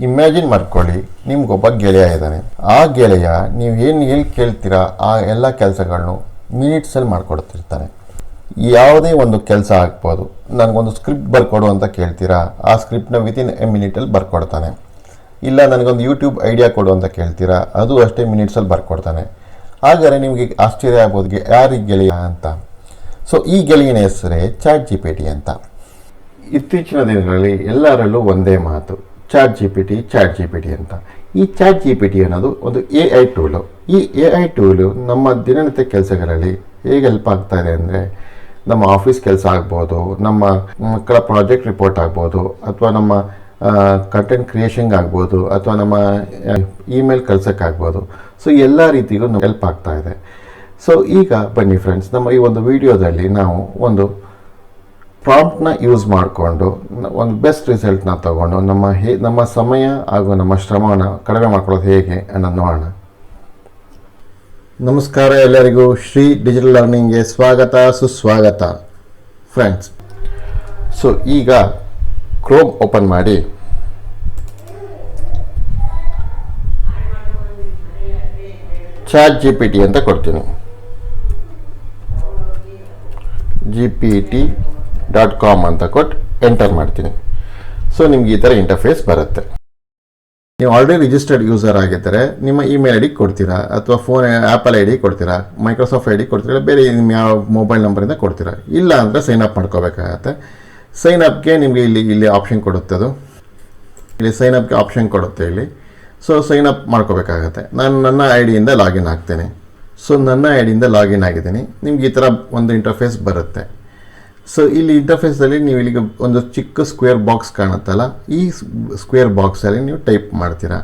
Imagine ಮಾಡ್ಕೊಳ್ಳಿ, ನಿಮ್ಗೊಬ್ಬ ಗೆಳೆಯ ಇದ್ದಾನೆ. ಆ ಗೆಳೆಯ ನೀವು ಏನು ಎಲ್ಲಿ ಕೇಳ್ತೀರಾ, ಆ ಎಲ್ಲ ಕೆಲಸಗಳನ್ನು ಮಿನಿಟ್ಸಲ್ಲಿ ಮಾಡಿಕೊಡ್ತಿರ್ತಾನೆ. ಯಾವುದೇ ಒಂದು ಕೆಲಸ ಆಗ್ಬೋದು, ನನಗೊಂದು ಸ್ಕ್ರಿಪ್ಟ್ ಬರ್ಕೊಡು ಅಂತ ಕೇಳ್ತೀರಾ, ಆ ಸ್ಕ್ರಿಪ್ಟ್ನ ವಿತಿನ್ ಎ ಮಿನಿಟಲ್ಲಿ ಬರ್ಕೊಡ್ತಾನೆ. ಇಲ್ಲ, ನನಗೊಂದು ಯೂಟ್ಯೂಬ್ ಐಡಿಯಾ ಕೊಡು ಅಂತ ಕೇಳ್ತೀರಾ, ಅದು ಅಷ್ಟೇ ಮಿನಿಟ್ಸಲ್ಲಿ ಬರ್ಕೊಡ್ತಾನೆ. ಹಾಗಾದರೆ ನಿಮಗೆ ಆಶ್ಚರ್ಯ ಆಗ್ಬೋದು ಯಾರಿಗೆ ಗೆಳೆಯ ಅಂತ? ಸೊ ಈ ಗೆಳೆಯನ ಹೆಸರೇ ಚಾಟ್ ಜಿ ಅಂತ. ಇತ್ತೀಚಿನ ದಿನಗಳಲ್ಲಿ ಎಲ್ಲರಲ್ಲೂ ಒಂದೇ ಮಾತು. Chat G P T Chat G P T ಅಂತ. ಈ ಚಾಟ್ ಜಿ ಪಿ ಟಿ ಅನ್ನೋದು ಒಂದು ಎ ಐ ಟೂಲು ಈ ಎ ಐ ಟೂಲು ನಮ್ಮ ದಿನನಿತ್ಯ ಕೆಲಸಗಳಲ್ಲಿ ಹೇಗೆ ಹೆಲ್ಪ್ ಆಗ್ತಾ ಇದೆ ಅಂದರೆ ನಮ್ಮ ಆಫೀಸ್ ಕೆಲಸ ಆಗ್ಬೋದು, ನಮ್ಮ ಮಕ್ಕಳ ಪ್ರಾಜೆಕ್ಟ್ ರಿಪೋರ್ಟ್ ಆಗ್ಬೋದು, ಅಥವಾ ನಮ್ಮ ಕಂಟೆಂಟ್ ಕ್ರಿಯೇಷನ್ಗೆ ಆಗ್ಬೋದು, ಅಥವಾ ನಮ್ಮ ಇಮೇಲ್ ಕಳ್ಸೋಕ್ಕಾಗ್ಬೋದು ಸೊ ಎಲ್ಲ ರೀತಿಗೂ ಹೆಲ್ಪ್ ಆಗ್ತಾ ಇದೆ. ಸೊ ಈಗ ಬನ್ನಿ ಫ್ರೆಂಡ್ಸ್ ನಮ್ಮ ಈ ಒಂದು ವಿಡಿಯೋದಲ್ಲಿ ನಾವು ಒಂದು ಪ್ರಾಂಪ್ಟ್ನ ಯೂಸ್ ಮಾಡಿಕೊಂಡು ಒಂದು ಬೆಸ್ಟ್ ರಿಸಲ್ಟ್ನ ತಗೊಂಡು, ನಮ್ಮ ಹೇ, ನಮ್ಮ ಸಮಯ ಹಾಗೂ ನಮ್ಮ ಶ್ರಮವನ್ನು ಕಡಿಮೆ ಮಾಡ್ಕೊಳ್ಳೋದು ಹೇಗೆ ಅನ್ನೋದು ನೋಡೋಣ. ನಮಸ್ಕಾರ ಎಲ್ಲರಿಗೂ. ಶ್ರೀ ಡಿಜಿಟಲ್ ಲರ್ನಿಂಗ್ಗೆ ಸ್ವಾಗತ, ಸುಸ್ವಾಗತ. ಫ್ರೆಂಡ್ಸ್ ಸೊ ಈಗ ಕ್ರೋಮ್ ಓಪನ್ ಮಾಡಿ. ಚಾಟ್ ಜಿ ಪಿ ಟಿ ಅಂತ ಕೊಡ್ತೀನಿ. G P T dot com ಅಂತ ಕೊಟ್ಟು ಎಂಟರ್ ಮಾಡ್ತೀನಿ. ಸೊ ನಿಮ್ಗೆ ಈ ಥರ ಇಂಟರ್ಫೇಸ್ ಬರುತ್ತೆ. ನೀವು ಆಲ್ರೆಡಿ ರಿಜಿಸ್ಟರ್ಡ್ ಯೂಸರ್ ಆಗಿದ್ದರೆ ನಿಮ್ಮ ಇಮೇಲ್ ಐ ಡಿ ಕೊಡ್ತೀರಾ? ಅಥವಾ ಫೋನ್ ಆ್ಯಪಲ್ ಐ ಡಿ ಕೊಡ್ತೀರಾ? ಮೈಕ್ರೋಸಾಫ್ಟ್ ಐ ಡಿ ಕೊಡ್ತೀರಾ? ಬೇರೆ ನಿಮ್ಮ ಯಾವ ಮೊಬೈಲ್ ನಂಬರಿಂದ ಕೊಡ್ತೀರಾ? ಇಲ್ಲ ಅಂದರೆ ಸೈನ್ ಅಪ್ ಮಾಡ್ಕೋಬೇಕಾಗತ್ತೆ. ಸೈನ್ ಅಪ್ಗೆ ನಿಮಗೆ ಇಲ್ಲಿ ಇಲ್ಲಿ ಆಪ್ಷನ್ ಕೊಡುತ್ತೆ ಅದು. ಇಲ್ಲಿ ಸೈನ್ ಅಪ್ಗೆ ಆಪ್ಷನ್ ಕೊಡುತ್ತೆ ಇಲ್ಲಿ. ಸೊ ಸೈನ್ ಅಪ್ ಮಾಡ್ಕೋಬೇಕಾಗತ್ತೆ. ನಾನು ನನ್ನ ಐ ಡಿಯಿಂದ ಲಾಗಿನ್ ಆಗ್ತೇನೆ. ಸೊ ನನ್ನ ಐ ಡಿಯಿಂದ ಲಾಗಿನ್ ಆಗಿದ್ದೀನಿ. ನಿಮ್ಗೆ ಈ ಥರ ಒಂದು ಇಂಟರ್ಫೇಸ್ ಬರುತ್ತೆ. ಸೊ ಇಲ್ಲಿ ಇಂಟರ್ಫೇಸಲ್ಲಿ ನೀವು ಇಲ್ಲಿಗೆ ಒಂದು ಚಿಕ್ಕ ಸ್ಕ್ವೇರ್ ಬಾಕ್ಸ್ ಕಾಣುತ್ತಲ್ಲ? ಈ ಸ್ಕ್ವೇರ್ ಬಾಕ್ಸಲ್ಲಿ ನೀವು ಟೈಪ್ ಮಾಡ್ತೀರಾ?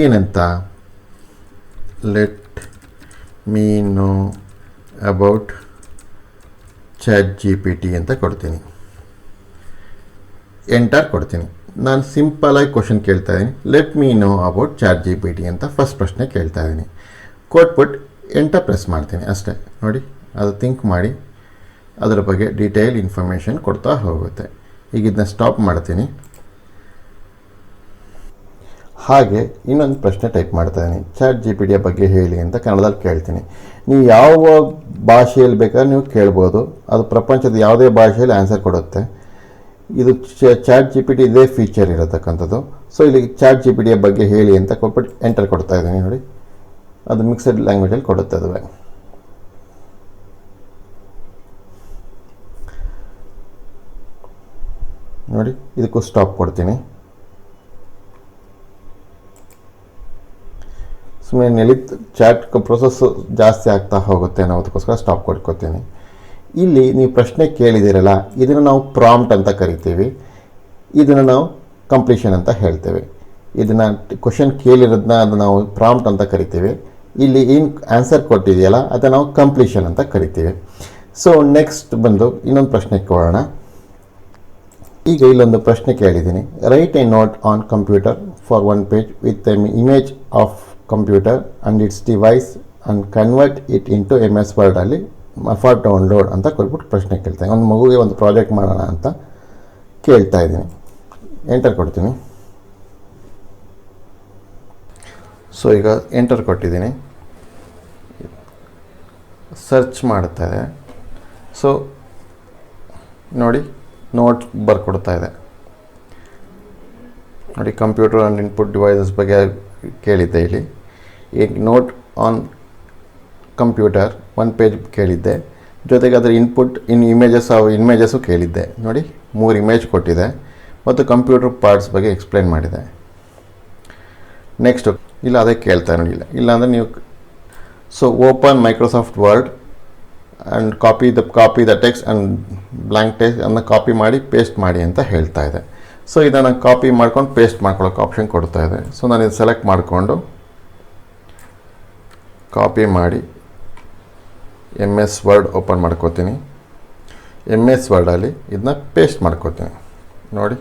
ಏನಂತ? Let me know about Chat G P T ಅಂತ ಕೊಡ್ತೀನಿ. ಎಂಟರ್ ಕೊಡ್ತೀನಿ. ನಾನು ಸಿಂಪಲಾಗಿ ಕ್ವಶನ್ ಕೇಳ್ತಾ ಇದ್ದೀನಿ. Let me know about Chat G P T ಅಂತ ಫಸ್ಟ್ ಪ್ರಶ್ನೆ ಕೇಳ್ತಾ ಇದ್ದೀನಿ. ಕೊಟ್ಬಿಟ್ಟು ಎಂಟರ್ ಪ್ರೆಸ್ ಮಾಡ್ತೀನಿ ಅಷ್ಟೇ. ನೋಡಿ, ಅದು ಥಿಂಕ್ ಮಾಡಿ. ಅದರ ಬಗ್ಗೆ ಡೀಟೇಲ್ ಇನ್ಫಾರ್ಮೇಷನ್ ಕೊಡ್ತಾ ಹೋಗುತ್ತೆ. ಈಗ ಇದನ್ನ ಸ್ಟಾಪ್ ಮಾಡ್ತೀನಿ. ಹಾಗೆ ಇನ್ನೊಂದು ಪ್ರಶ್ನೆ ಟೈಪ್ ಮಾಡ್ತಾಯಿದ್ದೀನಿ ಚಾಟ್ ಜಿ ಪಿ ಡಿಯ ಬಗ್ಗೆ ಹೇಳಿ ಅಂತ ಕನ್ನಡದಲ್ಲಿ ಕೇಳ್ತೀನಿ. ನೀವು ಯಾವ ಭಾಷೆಯಲ್ಲಿ ಬೇಕಾದ್ರೆ ನೀವು ಕೇಳ್ಬೋದು. ಅದು ಪ್ರಪಂಚದ ಯಾವುದೇ ಭಾಷೆಯಲ್ಲಿ ಆನ್ಸರ್ ಕೊಡುತ್ತೆ. ಇದು ಚಾಟ್ ಜಿ ಪಿ ಟಿ ಇದೇ ಫೀಚರ್ ಇರತಕ್ಕಂಥದ್ದು. ಸೊ ಇಲ್ಲಿ ಚಾಟ್ ಜಿ ಪಿ ಡಿಯ ಬಗ್ಗೆ ಹೇಳಿ ಅಂತ ಕೊಟ್ಬಿಟ್ಟು ಎಂಟರ್ ಕೊಡ್ತಾ ಇದ್ದೀನಿ ನೋಡಿ. ಅದು ಮಿಕ್ಸಡ್ ಲ್ಯಾಂಗ್ವೇಜಲ್ಲಿ ಕೊಡುತ್ತೆ ಅದುವೇ. ನೋಡಿ, ಇದಕ್ಕೂ ಸ್ಟಾಪ್ ಕೊಡ್ತೀನಿ. ಸುಮ್ಮನೆ ನೆಲಿತ್ ಚಾಟ್ ಪ್ರೊಸೆಸ್ಸು ಜಾಸ್ತಿ ಆಗ್ತಾ ಹೋಗುತ್ತೆ ಅನ್ನೋದಕ್ಕೋಸ್ಕರ ಸ್ಟಾಪ್ ಕೊಟ್ಕೋತೀನಿ. ಇಲ್ಲಿ ನೀವು ಪ್ರಶ್ನೆ ಕೇಳಿದಿರಲ್ಲ, ಇದನ್ನು ನಾವು ಪ್ರಾಂಪ್ಟ್ ಅಂತ ಕರಿತೀವಿ. ಇದನ್ನು ನಾವು ಕಂಪ್ಲೀಷನ್ ಅಂತ ಹೇಳ್ತೇವೆ. ಇದನ್ನು ಕ್ವಶನ್ ಕೇಳಿರೋದನ್ನ ಅದು ನಾವು ಪ್ರಾಂಪ್ಟ್ ಅಂತ ಕರಿತೀವಿ. ಇಲ್ಲಿ ಏನು ಆನ್ಸರ್ ಕೊಟ್ಟಿದೆಯಲ್ಲ, ಅದನ್ನು ನಾವು ಕಂಪ್ಲೀಷನ್ ಅಂತ ಕರಿತೀವಿ. ಸೊ ನೆಕ್ಸ್ಟ್ ಬಂದು ಇನ್ನೊಂದು ಪ್ರಶ್ನೆ ಕೇಳೋಣ ಈಗ ಇಲ್ಲೊಂದು ಪ್ರಶ್ನೆ ಕೇಳಿದ್ದೀನಿ. Write a note on computer for one page with a image of computer and its device and convert it into M S ವರ್ಡಲ್ಲಿ for download ಅಂತ ಕೊಟ್ಬಿಟ್ಟು ಪ್ರಶ್ನೆ ಕೇಳ್ತೀನಿ. ಒಂದು ಮಗುಗೆ ಒಂದು ಪ್ರಾಜೆಕ್ಟ್ ಮಾಡೋಣ ಅಂತ ಕೇಳ್ತಾ ಇದ್ದೀನಿ. ಎಂಟರ್ ಕೊಡ್ತೀನಿ. ಸೊ ಈಗ ಎಂಟರ್ ಕೊಟ್ಟಿದ್ದೀನಿ. ಸರ್ಚ್ ಮಾಡ್ತಾ ಇದೆ. ಸೊ ನೋಡಿ. ನೋಟ್ ಬರ್ಕೊಡ್ತಾ ಇದೆ. ನೋಡಿ ಕಂಪ್ಯೂಟರ್ ಆ್ಯಂಡ್ ಇನ್ಪುಟ್ ಡಿವೈಸಸ್ ಬಗ್ಗೆ ಕೇಳಿದ್ದೆ ಇಲ್ಲಿ. ಈಗ note on computer one page ಕೇಳಿದ್ದೆ. ಜೊತೆಗೆ ಅದರ ಇನ್ಪುಟ್ ಇನ್ ಇಮೇಜಸ್ ಇಮೇಜಸ್ಸು ಕೇಳಿದ್ದೆ. ನೋಡಿ, ಮೂರು ಇಮೇಜ್ ಕೊಟ್ಟಿದೆ. ಮತ್ತು ಕಂಪ್ಯೂಟರ್ ಪಾರ್ಟ್ಸ್ ಬಗ್ಗೆ ಎಕ್ಸ್ಪ್ಲೈನ್ ಮಾಡಿದೆ. ನೆಕ್ಸ್ಟು ಇಲ್ಲ, ಅದೇ ಕೇಳ್ತಾ ನೋಡಿಲ್ಲ ಇಲ್ಲಾಂದರೆ ನೀವು so open Microsoft Word and copy the copy the text and blank text ಅನ್ನು ಕಾಪಿ ಮಾಡಿ ಪೇಸ್ಟ್ ಮಾಡಿ ಅಂತ ಹೇಳ್ತಾ ಇದೆ. ಸೊ ಇದನ್ನು ಕಾಪಿ ಮಾಡ್ಕೊಂಡು ಪೇಸ್ಟ್ ಮಾಡ್ಕೊಳ್ಳೋಕೆ ಆಪ್ಷನ್ ಕೊಡ್ತಾ ಇದೆ. ಸೊ ನಾನು ಇದು ಸೆಲೆಕ್ಟ್ ಮಾಡಿಕೊಂಡು ಕಾಪಿ ಮಾಡಿ ಎಂ ಎಸ್ ವರ್ಡ್ ಓಪನ್ ಮಾಡ್ಕೋತೀನಿ. ಎಂ ಎಸ್ ವರ್ಡಲ್ಲಿ ಇದನ್ನ ಪೇಸ್ಟ್ ಮಾಡ್ಕೋತೀನಿ. ನೋಡಿ.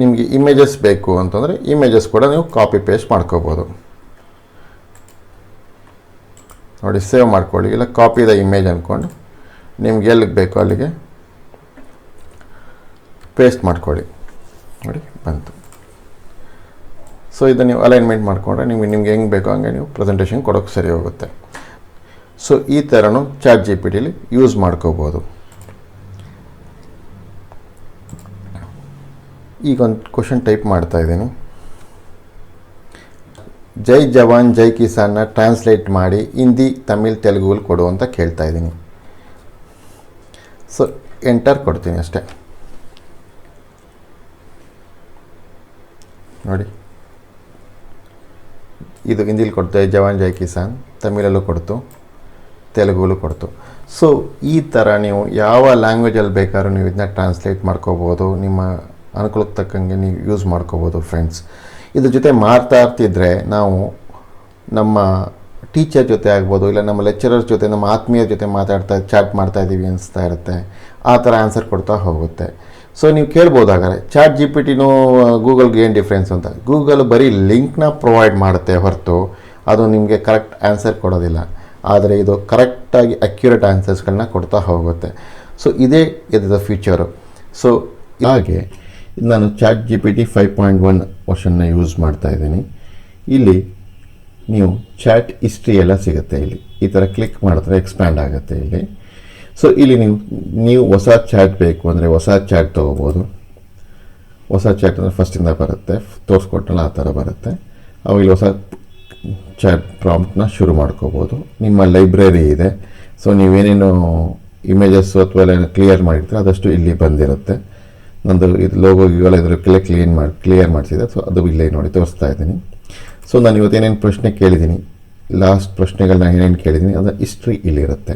ನಿಮಗೆ ಇಮೇಜಸ್ ಬೇಕು ಅಂತಂದರೆ ಇಮೇಜಸ್ ಕೂಡ ನೀವು ಕಾಪಿ ಪೇಸ್ಟ್ ಮಾಡ್ಕೋಬೋದು. ನೋಡಿ ಸೇವ್ ಮಾಡ್ಕೊಳ್ಳಿ. ಇಲ್ಲ ಕಾಪಿ ದ ಇಮೇಜ್ ಅಂದ್ಕೊಂಡು ನಿಮ್ಗೆ ಎಲ್ಲಿಗೆ ಬೇಕು ಅಲ್ಲಿಗೆ ಪೇಸ್ಟ್ ಮಾಡ್ಕೊಳ್ಳಿ. ನೋಡಿ, ಬಂತು. ಸೊ ಇದು ನೀವು ಅಲೈನ್ಮೆಂಟ್ ಮಾಡಿಕೊಂಡ್ರೆ ನಿಮಗೆ, ನಿಮ್ಗೆ ಹೆಂಗೆ ಬೇಕೋ ಹಂಗೆ ನೀವು ಪ್ರೆಸೆಂಟೇಷನ್ ಕೊಡೋಕ್ಕೆ ಸರಿ ಹೋಗುತ್ತೆ. ಸೊ ಈ ಥರನೂ ಚಾಟ್ ಜಿ ಪಿ ಟಿಲಿ ಯೂಸ್ ಮಾಡ್ಕೋಬೋದು. ಈಗ ಒಂದು ಕ್ವಶನ್ ಟೈಪ್ ಮಾಡ್ತಾ ಇದ್ದೀನಿ. ಜೈ ಜವಾನ್, ಜೈ ಕಿಸಾನ್ನ ಟ್ರಾನ್ಸ್ಲೇಟ್ ಮಾಡಿ ಹಿಂದಿ, ತಮಿಳ್ ತೆಲುಗುಲ್ಲಿ ಕೊಡು ಅಂತ ಕೇಳ್ತಾ ಇದ್ದೀನಿ. ಸೊ ಎಂಟರ್ ಕೊಡ್ತೀನಿ ಅಷ್ಟೇ. ನೋಡಿ. ಇದು ಹಿಂದಿಲಿ ಕೊಡ್ತು, ಜೈ ಜವಾನ್, ಜೈ ಕಿಸಾನ್, ತಮಿಳಲ್ಲೂ ಕೊಡ್ತು, ತೆಲುಗುಲು ಕೊಡ್ತು. ಸೊ ಈ ಥರ ನೀವು ಯಾವ ಲ್ಯಾಂಗ್ವೇಜಲ್ಲಿ ಬೇಕಾದ್ರೂ ನೀವು ಇದನ್ನ ಟ್ರಾನ್ಸ್ಲೇಟ್ ಮಾಡ್ಕೋಬೋದು, ನಿಮ್ಮ ಅನುಕೂಲಕ್ಕೆ ತಕ್ಕಂಗೆ ನೀವು ಯೂಸ್ ಮಾಡ್ಕೋಬೋದು ಫ್ರೆಂಡ್ಸ್ ಇದ್ರ ಜೊತೆ ಮಾತಾಡ್ತಿದ್ರೆ ನಾವು ನಮ್ಮ ಟೀಚರ್ ಜೊತೆ ಆಗ್ಬೋದು, ಇಲ್ಲ ನಮ್ಮ ಲೆಕ್ಚರರ್ ಜೊತೆ, ನಮ್ಮ ಆತ್ಮೀಯರ ಜೊತೆ ಮಾತಾಡ್ತಾ, ಚಾಟ್ ಮಾಡ್ತಾ ಇದ್ದೀವಿ ಅನಿಸ್ತಾ ಇರುತ್ತೆ. ಆ ಥರ ಆನ್ಸರ್ ಕೊಡ್ತಾ ಹೋಗುತ್ತೆ. ಸೊ ನೀವು ಕೇಳ್ಬೋದಾಗಾರೆ, ಚಾಟ್ ಜಿ ಪಿ ಟಿನೂ ಗೂಗಲ್ಗೆ ಏನು ಡಿಫ್ರೆನ್ಸ್ ಅಂತ? ಗೂಗಲ್ ಬರೀ ಲಿಂಕ್ನ ಪ್ರೊವೈಡ್ ಮಾಡುತ್ತೆ ಹೊರತು, ಅದು ನಿಮಗೆ ಕರೆಕ್ಟ್ ಆನ್ಸರ್ ಕೊಡೋದಿಲ್ಲ. ಆದರೆ ಇದು ಕರೆಕ್ಟಾಗಿ ಅಕ್ಯುರೇಟ್ ಆನ್ಸರ್ಸ್ಗಳನ್ನ ಕೊಡ್ತಾ ಹೋಗುತ್ತೆ. ಸೊ ಇದೇ ಇದರ ಫ್ಯೂಚರು ಸೊ ಹಾಗೆ ನಾನು Chat G P T five point one ವರ್ಷನ್ನ use ಮಾಡ್ತಾ ಇದ್ದೀನಿ. ಇಲ್ಲಿ ನೀವು ಚಾಟ್ ಹಿಸ್ಟ್ರಿ ಎಲ್ಲ ಸಿಗುತ್ತೆ ಇಲ್ಲಿ. ಈ ಥರ ಕ್ಲಿಕ್ ಮಾಡಿದ್ರೆ ಎಕ್ಸ್ಪ್ಯಾಂಡ್ ಆಗುತ್ತೆ ಇಲ್ಲಿ. ಸೊ ಇಲ್ಲಿ ನೀವು ನೀವು ಹೊಸ ಚಾಟ್ ಬೇಕು ಅಂದರೆ ಹೊಸ ಚಾಟ್ ತೊಗೋಬೋದು. ಹೊಸ ಚಾಟ್ ಅಂದರೆ ಫಸ್ಟಿಂದ ಬರುತ್ತೆ. ತೋರಿಸ್ಕೊಟ್ಟಲ್ಲ ಆ ಥರ ಬರುತ್ತೆ. ಅವಾಗ ಹೊಸ ಚಾಟ್ ಪ್ರಾಂಪ್ಟ್ನ ಶುರು ಮಾಡ್ಕೋಬೋದು. ನಿಮ್ಮ ಲೈಬ್ರರಿ ಇದೆ. ಸೊ ನೀವೇನೇನು ಇಮೇಜಸ್ಸು ಅಥವಾ ಕ್ಲಿಯರ್ ಮಾಡಿರ್ತೀರ, ಅದಷ್ಟು ಇಲ್ಲಿ ಬಂದಿರುತ್ತೆ. ನಂದು ಇದು ಲೋಗೋ ಇವೆಲ್ಲ ಇದ್ರಲ್ಲಿ ಕೆಲ ಕ್ಲೀನ್ ಮಾಡಿ ಕ್ಲಿಯರ್ ಮಾಡಿಸಿದೆ. ಸೊ ಅದು ಇಲ್ಲೇ ನೋಡಿ, ತೋರಿಸ್ತಾ ಇದ್ದೀನಿ. ಸೊ ನಾನು ಇವತ್ತು ಏನೇನು ಪ್ರಶ್ನೆ ಕೇಳಿದ್ದೀನಿ ಲಾಸ್ಟ್ ಪ್ರಶ್ನೆಗಳನ್ನ ಏನೇನು ಕೇಳಿದ್ದೀನಿ ಅದರ ಹಿಸ್ಟ್ರಿ ಇಲ್ಲಿರುತ್ತೆ.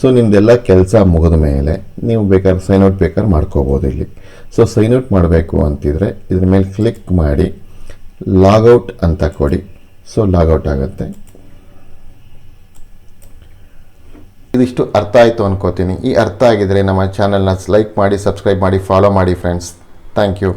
ಸೊ ನಿಮ್ಮದೆಲ್ಲ ಕೆಲಸ ಮುಗಿದ ಮೇಲೆ ನೀವು ಬೇಕಾದ್ರೆ ಸೈನ್ ಔಟ್ ಬೇಕಾದ್ರೆ ಮಾಡ್ಕೋಬೋದು ಇಲ್ಲಿ. ಸೊ ಸೈನ್ ಔಟ್ ಮಾಡಬೇಕು ಅಂತಿದ್ರೆ ಇದ್ರ ಮೇಲೆ ಕ್ಲಿಕ್ ಮಾಡಿ ಲಾಗೌಟ್ ಅಂತ ಕೊಡಿ. ಸೊ ಲಾಗೌಟ್ ಆಗುತ್ತೆ. ಇದಿಷ್ಟು ಅರ್ಥ ಆಯಿತು ಅನ್ಕೋತೀನಿ. ಈ ಅರ್ಥ ಆಗಿದರೆ ನಮ್ಮ ಚಾನಲ್ನ ಲೈಕ್ ಮಾಡಿ ಸಬ್ಸ್ಕ್ರೈಬ್ ಮಾಡಿ ಫಾಲೋ ಮಾಡಿ ಫ್ರೆಂಡ್ಸ್ ಥ್ಯಾಂಕ್ ಯು